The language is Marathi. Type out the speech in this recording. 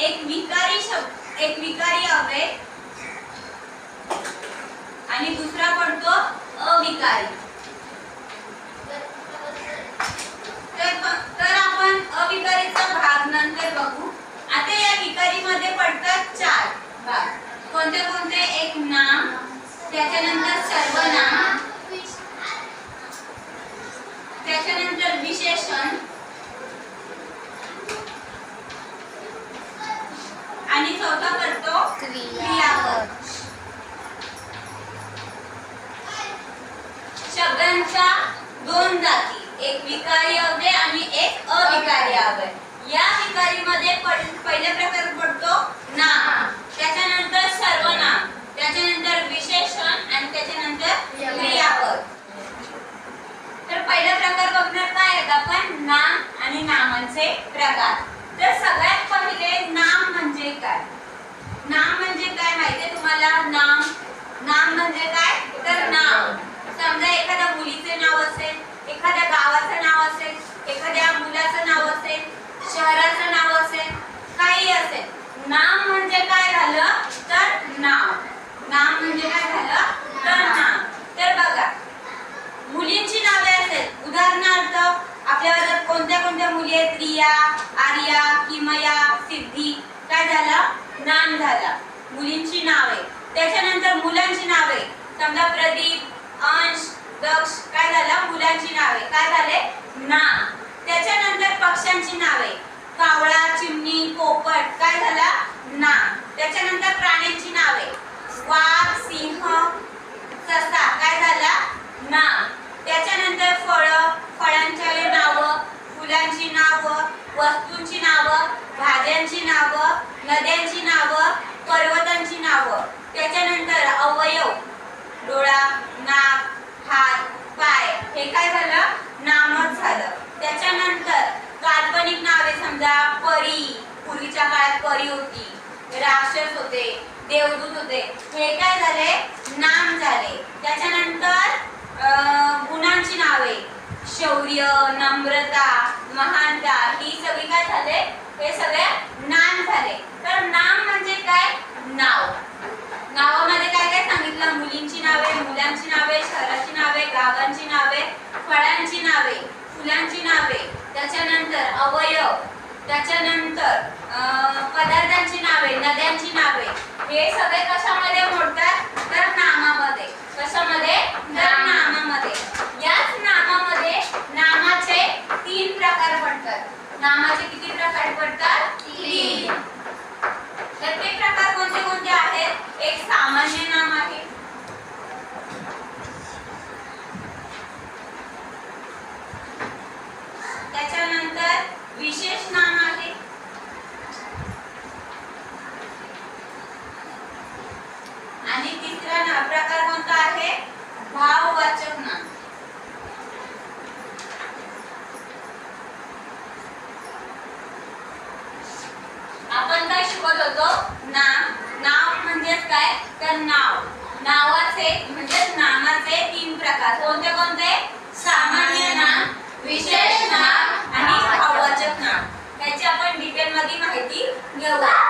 एक विकारी शब्द एक विकारी अव्यय. आणि दुसरा पडतो अविकारी. चौथा करतो क्रियापद शब्दांच्या दोन जाती एक विकारी अव्यय आणि एक अविकारी अव्यय या विकारी मध्ये पहिला प्रकार पडतो नाम. त्याच्यानंतर सर्वनाम त्याच्यानंतर विशेषण आणि त्याच्यानंतर क्रियापद. तर पहिला प्रकार बघणार काय आहेत आपण? नाम आणि नामांचे प्रकार तर सगळ्यात पहिले नाम म्हणजे काय नाम म्हणजे काय माहितीये नाम. नाम म्हणजे काय? तर नाव. समजा एखाद्या मुलीचे नाव असेल एखाद्या गावाचं नाव असेल एखाद्या मुलाचं नाव असेल शहराचं नाव असेल काही असेल. नाम म्हणजे काय झालं? तर नाव. नाम म्हणजे काय झालं? तर नाम तर बघा मुलींची नावे असेल. उदाहरणार्थ आपल्या वर्गात कोणत्या कोणत्या मुली आहेत? रिया आर्या किमया सिद्धी. काय झालं? नाम झालं. मुलींची नावे. त्याच्यानंतर मुलांची नावे. समजा प्रदीप अंश दक्ष काय झालं? मुलांची नावे. काय झाले? ना. त्याच्यानंतर पक्ष्यांची नावे. कावळा चिमणी पोपट काय झाला? ना. त्याच्यानंतर प्राण्यांची नावे. वाघ सिंह ससा काय झाला? ना. त्याच्यानंतर फळ फळांची नावं फुलांची नावं वस्तूंची नावं भाज्यांची नावं नद्यांची नावं पर्वतांची नावं त्याच्यानंतर अवयव डोळा नाक हात पाय हे काय झालं नामच झालं त्याच्यानंतर काल्पनिक नावे समजा परी पूर्वीच्या काळात परी होती राक्षस होते देवदूत होते. हे काय झाले? नाम झाले. त्याच्यानंतर अं, गुणांची नावे. शौर्य नम्रता महानता ही सगळी काय झाले? हे सगळे नाम झाले. तर नाम म्हणजे काय? नाव. नावामध्ये काय काय सांगितलं? मुलींची नावे मुलांची नावे शहराची नावे गावांची नावे फळांची नावे फुलांची नावे. त्याच्यानंतर अवयव. त्याच्यानंतर अं, पदार्थांची नावे नद्यांची नावे. हे सगळे कशामध्ये मोडतात? तर नामामध्ये. कशामध्ये? तर नामामध्ये. याच नामामध्ये नामाचे तीन प्रकार पडतात नामाचे किती प्रकार पडतात तीन तर ते प्रकार कोणते कोणते आहेत एक सामान्य नाम आहे त्याच्यानंतर विशेष नाम आहे आणि तिसरा ना प्रकार कोणता आहे भाववाचक नाम आपण काय शिकत होतो? नाम नाव म्हणजेच काय? तर नाव. नावाचे म्हणजेच नामाचे तीन प्रकार. कोणते कोणते? सामान्य नाम विशेष नाम आणि भाववाचक नाम. त्याची आपण डिटेल मध्ये माहिती घेऊया.